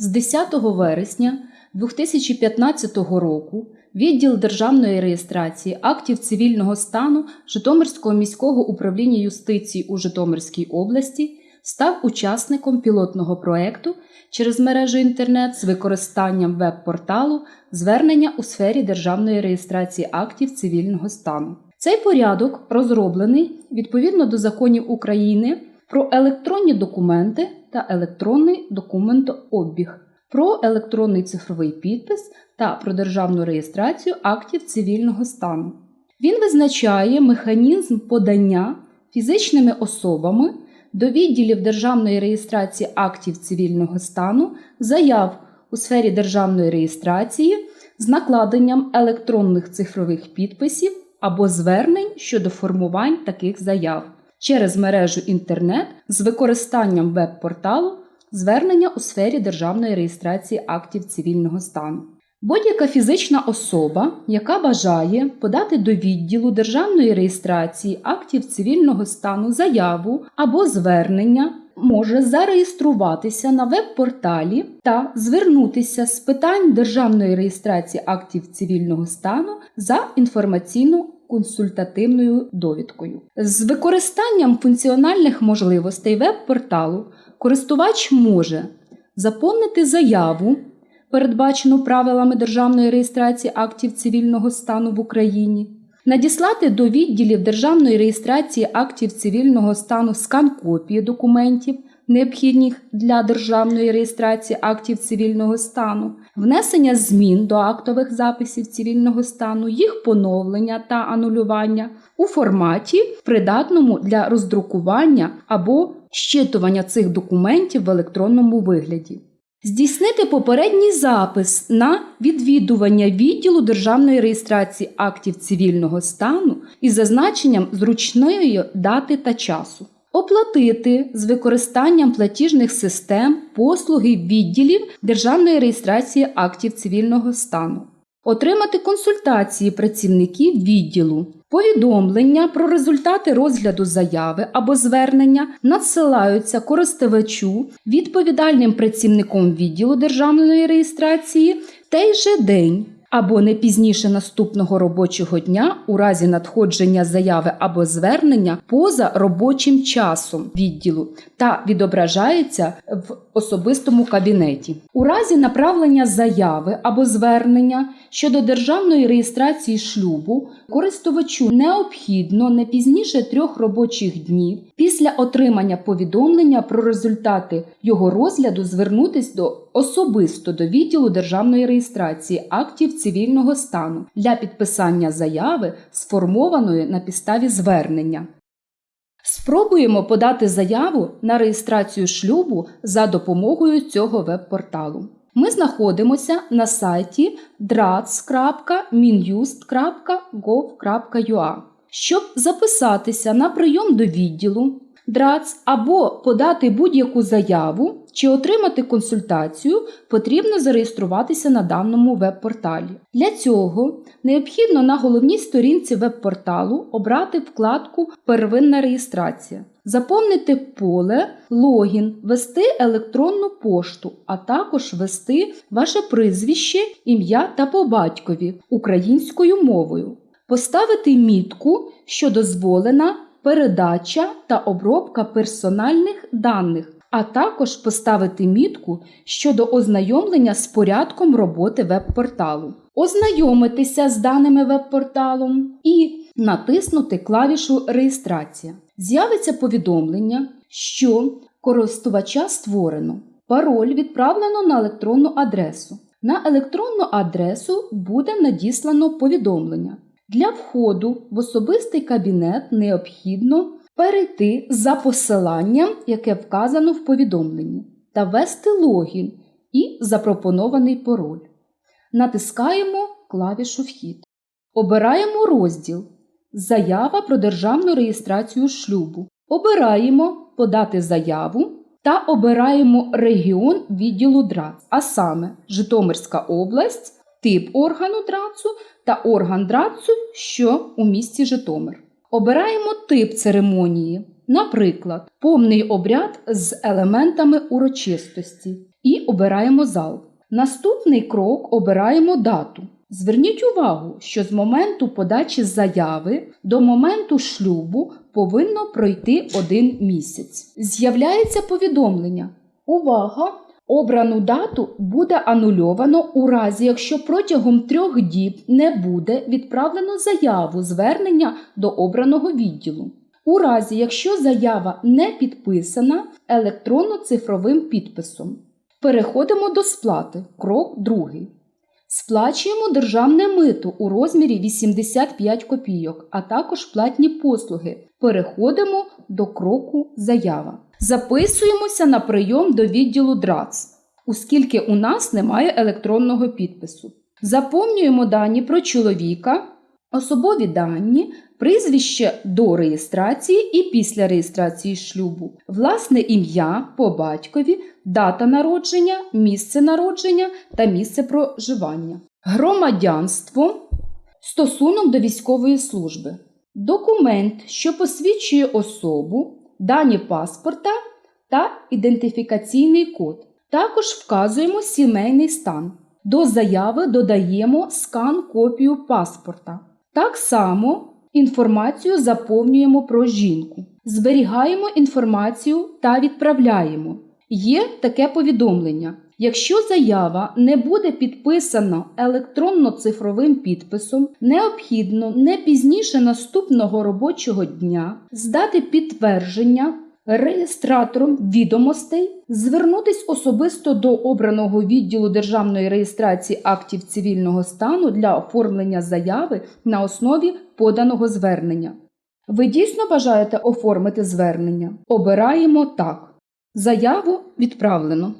З 10 вересня 2015 року відділ державної реєстрації актів цивільного стану Житомирського міського управління юстиції у Житомирській області став учасником пілотного проекту через мережу інтернет з використанням веб-порталу звернення у сфері державної реєстрації актів цивільного стану. Цей порядок розроблений відповідно до законів України про електронні документи та електронний документообіг, про електронний цифровий підпис та про державну реєстрацію актів цивільного стану. Він визначає механізм подання фізичними особами до відділів державної реєстрації актів цивільного стану заяв у сфері державної реєстрації з накладенням електронних цифрових підписів або звернень щодо формувань таких заяв через мережу інтернет з використанням веб-порталу звернення у сфері державної реєстрації актів цивільного стану. Будь-яка фізична особа, яка бажає подати до відділу державної реєстрації актів цивільного стану заяву або звернення, може зареєструватися на веб-порталі та звернутися з питань державної реєстрації актів цивільного стану за інформаційно консультативною довідкою. З використанням функціональних можливостей веб-порталу користувач може заповнити заяву, передбачену правилами державної реєстрації актів цивільного стану в Україні, надіслати до відділів державної реєстрації актів цивільного стану скан копії документів, необхідних для державної реєстрації актів цивільного стану, внесення змін до актових записів цивільного стану, їх поновлення та анулювання у форматі, придатному для роздрукування або щитування цих документів в електронному вигляді. Здійснити попередній запис на відвідування відділу державної реєстрації актів цивільного стану із зазначенням зручної дати та часу. Оплатити з використанням платіжних систем послуги відділів державної реєстрації актів цивільного стану. Отримати консультації працівників відділу, повідомлення про результати розгляду заяви або звернення надсилаються користувачу відповідальним працівником відділу державної реєстрації в той же день або не пізніше наступного робочого дня у разі надходження заяви або звернення поза робочим часом відділу та відображається в особистому кабінеті. У разі направлення заяви або звернення щодо державної реєстрації шлюбу користувачу необхідно не пізніше трьох робочих днів після отримання повідомлення про результати його розгляду звернутись до особисто до відділу державної реєстрації актів цивільного стану для підписання заяви, сформованої на підставі звернення. Спробуємо подати заяву на реєстрацію шлюбу за допомогою цього веб-порталу. Ми знаходимося на сайті drac.minjust.gov.ua. Щоб записатися на прийом до відділу ДРАЦ або подати будь-яку заяву чи отримати консультацію, потрібно зареєструватися на даному веб-порталі. Для цього необхідно на головній сторінці веб-порталу обрати вкладку Первинна реєстрація, заповнити поле Логін, ввести електронну пошту, а також ввести ваше прізвище, ім'я та по батькові українською мовою, поставити мітку, що дозволена передача та обробка персональних даних, а також поставити мітку щодо ознайомлення з порядком роботи веб-порталу, ознайомитися з даними веб-порталом і натиснути клавішу Реєстрація. З'явиться повідомлення, що користувача створено. Пароль відправлено на електронну адресу. На електронну адресу буде надіслано повідомлення. Для входу в особистий кабінет необхідно перейти за посиланням, яке вказано в повідомленні, та ввести логін і запропонований пароль. Натискаємо клавішу Вхід. Обираємо розділ Заява про державну реєстрацію шлюбу. Обираємо Подати заяву та обираємо регіон відділу ДРАЦ, а саме Житомирська область, тип органу ДРАЦу та орган ДРАЦу, що у місті Житомир. Обираємо тип церемонії, наприклад, повний обряд з елементами урочистості. і обираємо зал. Наступний крок обираємо дату. Зверніть увагу, що з моменту подачі заяви до моменту шлюбу повинно пройти один місяць. З'являється повідомлення. Увага! Обрану дату буде анульовано у разі, якщо протягом трьох діб не буде відправлено заяву звернення до обраного відділу. У разі, якщо заява не підписана електронно-цифровим підписом. Переходимо до сплати. Крок другий. Сплачуємо державне мито у розмірі 85 копійок, а також платні послуги. Переходимо до кроку заява. Записуємося на прийом до відділу ДРАЦ, оскільки у нас немає електронного підпису. Заповнюємо дані про чоловіка, особові дані, прізвище до реєстрації і після реєстрації шлюбу, власне ім'я по батькові, дата народження, місце народження та місце проживання. Громадянство, стосунок до військової служби, документ, що посвідчує особу, дані паспорта та ідентифікаційний код. Також вказуємо сімейний стан. До заяви додаємо скан копію паспорта. Так само інформацію заповнюємо про жінку. Зберігаємо інформацію та відправляємо. Є таке повідомлення. Якщо заява не буде підписана електронно-цифровим підписом, необхідно не пізніше наступного робочого дня здати підтвердження реєстратором відомостей, звернутись особисто до обраного відділу державної реєстрації актів цивільного стану для оформлення заяви на основі поданого звернення. Ви дійсно бажаєте оформити звернення? Обираємо так. Заяву відправлено.